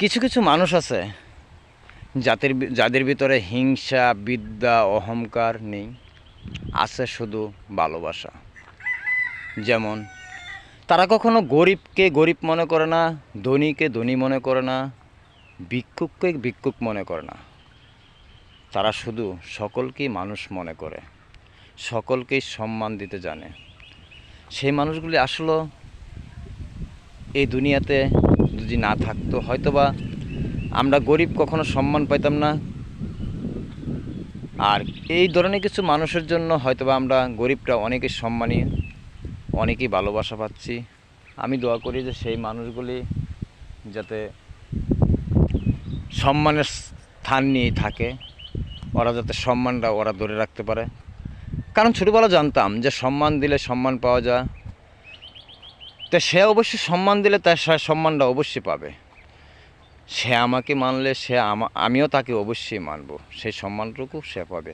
কিছু কিছু মানুষ আছে যাদের যাদের ভিতরে হিংসা, বিদ্যা, অহংকার নেই। আছে শুধু ভালোবাসা। যেমন, তারা কখনো গরিবকে গরিব মনে করে না, ধনীকে ধনী মনে করে না, ভিক্ষুককে ভিক্ষুক মনে করে না। তারা শুধু সকলকেই মানুষ মনে করে, সকলকেই সম্মান দিতে জানে। সেই মানুষগুলি আসলে এই দুনিয়াতে যদি না থাকতো, হয়তোবা আমরা গরিব কখনো সম্মান পাইতাম না। আর এই ধরনের কিছু মানুষের জন্য হয়তোবা আমরা গরিবরা অনেকেই সম্মানী, অনেকেই ভালোবাসা পাচ্ছি। আমি দোয়া করি যে সেই মানুষগুলি যাতে সম্মানের স্থান নিয়েই থাকে, ওরা যাতে সম্মানটা ওরা ধরে রাখতে পারে। কারণ ছোটোবেলা জানতাম যে সম্মান দিলে সম্মান পাওয়া যায় তো সে অবশ্যই সম্মান দিলে তার সম্মানটা অবশ্যই পাবে। সে আমাকে মানলে সে আমা আমিও তাকে অবশ্যই মানব। সেই সম্মানটুকু সে পাবে।